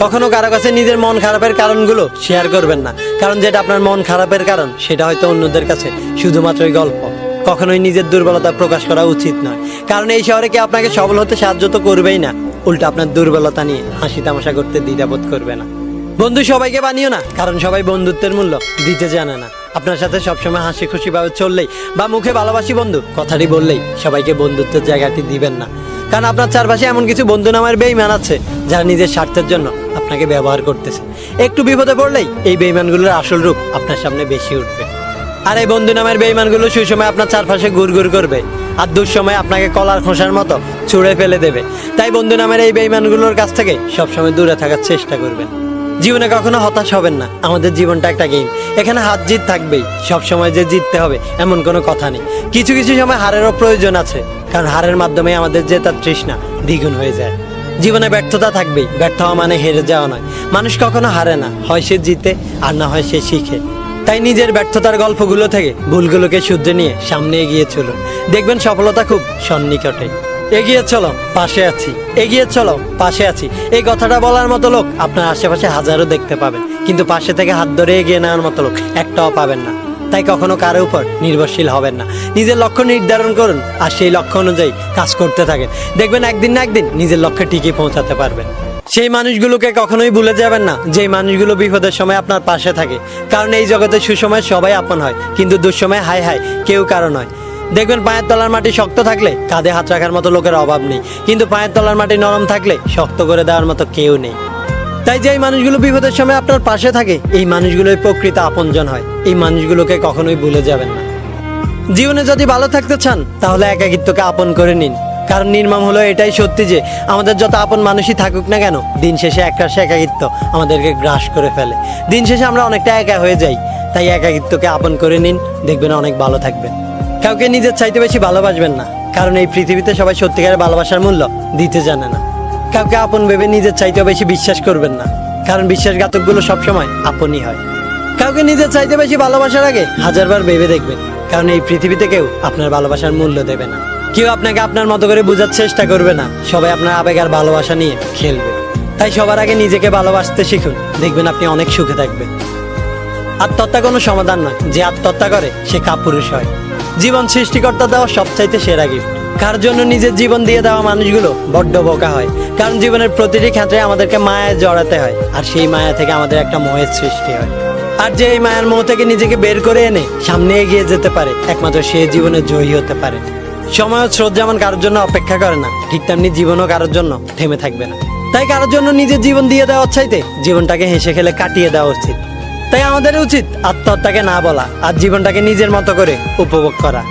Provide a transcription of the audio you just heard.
কখনো কারও কাছে নিজের মন খারাপের কারণগুলো শেয়ার করবেন না। কারণ যেটা আপনার মন খারাপের কারণ, সেটা হয়তো অন্যদের কাছে শুধুমাত্রই গল্প। কখনোই নিজের দুর্বলতা প্রকাশ করা উচিত নয়। কারণ এই শহরে কি আপনাকে সবল হতে সাহায্য তো করবেই না। উল্টা আপনার দুর্বলতা নিয়ে হাসি তামাশা করতে দ্বিধাবোধ করবে না। বন্ধু, সবাইকে বানিও না, কারণ সবাই বন্ধুত্বের মূল্য দিতে জানে না। আপনার সাথে সবসময় হাসি খুশি ভাবে চললেই বা মুখে ভালোবাসি বন্ধু, কথাটি বললেই সবাইকে বন্ধুত্বের জায়গাটি দিবেন না। কারণ আপনার চারপাশে এমন কিছু বন্ধু নামের বেইমান আছে যারা নিজের স্বার্থের জন্য আপনাকে ব্যবহার করতেছে। একটু বিপদে পড়লেই এই বেইমানগুলোর আসল রূপ আপনার সামনে বেশি উঠবে। আর এই বন্ধু নামের বেইমানগুলো সেই সময় আপনার চারপাশে ঘুরঘুর করবে আর দুঃসময় আপনাকে কলার খোসার মতো ছুঁড়ে ফেলে দেবে। তাই বন্ধু নামের এই বেইমানগুলোর কাছ থেকে সবসময় দূরে থাকার চেষ্টা করবেন। জীবনে কখনো হতাশ হবেন না। আমাদের জীবনটা একটা গেম এখানে হাত জিত থাকবেই। সব সময় যে জিততে হবে, এমন কোনো কথা নেই। কিছু কিছু সময় হারেরও প্রয়োজন আছে, কারণ হারের মাধ্যমে আমাদের জেতার তৃষ্ণা দ্বিগুণ হয়ে যায়। জীবনে ব্যর্থতা থাকবেই। ব্যর্থ হওয়া মানে হেরে যাওয়া নয়। মানুষ কখনো হারে না। হয় সে জিতে, আর না হয় সে শিখে। তাই নিজের ব্যর্থতার গল্পগুলো থেকে ভুলগুলোকে শুদ্ধে নিয়ে সামনে এগিয়ে চলুন। দেখবেন সফলতা খুব সন্নিকটে। এগিয়ে চলো, পাশে আছি। এগিয়ে চলো, পাশে আছি। এই কথাটা বলার মতো লোক আপনার আশেপাশে হাজারো দেখতে পাবেন। কিন্তু পাশে থেকে হাত ধরে এগিয়ে নেওয়ার মতো লোক একটাও পাবেন না। তাই কখনো কারও উপর নির্ভরশীল হবেন না। নিজের লক্ষ্য নির্ধারণ করুন, আর সেই লক্ষ্য অনুযায়ী কাজ করতে থাকেন। দেখবেন একদিন না একদিন নিজের লক্ষ্যে ঠিকই পৌঁছাতে পারবেন। সেই মানুষগুলোকে কখনোই ভুলে যাবেন না, যেই মানুষগুলো বিপদের সময় আপনার পাশে থাকে। কারণ এই জগতে সুসময় সবাই আপন হয়, কিন্তু দুঃসময় হাই হাই কেউ কারও নয়। দেখবেন পায়ের তলার মাটি শক্ত থাকলে কাঁধে হাত রাখার মতো লোকের অভাব নেই। কিন্তু পায়ের তলার মাটি নরম থাকলে শক্ত করে দেওয়ার মতো কেউ নেই। তাই যে এই মানুষগুলো বিপদের সময় আপনার পাশে থাকে, এই মানুষগুলোই প্রকৃত আপনজন হয়। এই মানুষগুলোকে কখনোই ভুলে যাবেন না। জীবনে যদি ভালো থাকতে চান, তাহলে একাকিত্বকে আপন করে নিন। কারণ নির্মম হলো এটাই সত্যি যে, আমাদের যত আপন মানুষই থাকুক না কেন, দিন শেষে একরাশে একাকিত্ব আমাদেরকে গ্রাস করে ফেলে। দিন শেষে আমরা অনেকটা একা হয়ে যাই, তাই একাকিত্বকে আপন করে নিন, দেখবেন অনেক ভালো থাকবেন। কাউকে নিজের চাইতে বেশি ভালোবাসবেন না। কারণ এই পৃথিবীতে সবাই সত্যিকারের ভালোবাসার মূল্য দিতে জানে না। কাউকে আপন ভেবে নিজের চাইতেও বেশি বিশ্বাস করবেন না। কারণ বিশ্বাসঘাতকগুলো সবসময় আপনই হয়। কাউকে নিজের চাইতে বেশি ভালোবাসার আগে হাজারবার ভেবে দেখবেন। কারণ এই পৃথিবীতে কেউ আপনার ভালোবাসার মূল্য দেবে না। কেউ আপনাকে আপনার মতো করে বোঝার চেষ্টা করবে না। সবাই আপনার আবেগ আর ভালোবাসা নিয়ে খেলবে। তাই সবার আগে নিজেকে ভালোবাসতে শিখুন। দেখবেন আপনি অনেক সুখে থাকবেন। আত্মহত্যা কোনো সমাধান নয়। যে আত্মহত্যা করে, সে কাপুরুষ হয়। জীবন সৃষ্টিকর্তা দেওয়া সবচাইতে সেরা গিফট কার জন্য নিজের জীবন দিয়ে দেওয়া মানুষগুলো বড্ড বোকা হয়। কারণ জীবনের প্রতিটি ক্ষেত্রে আমাদেরকে মায়ায় জড়াতে হয়, আর সেই মায়া থেকে আমাদের একটা মোহের সৃষ্টি হয়। আর যে এই মায়ার মোহ থেকে নিজেকে বের করে এনে সামনে এগিয়ে যেতে পারে, একমাত্র সে জীবনে জয়ী হতে পারে। সময় স্রোত যেমন কারোর জন্য অপেক্ষা করে না, ঠিক তেমনি জীবনও কারোর জন্য থেমে থাকবে না। তাই কারোর জন্য নিজের জীবন দিয়ে দেওয়ার চাইতে জীবনটাকে হেসে খেলে কাটিয়ে দেওয়া উচিত। তাই আমাদের উচিত আত্মহত্যাকে না বলা আর জীবনটাকে নিজের মতো করে উপভোগ করা।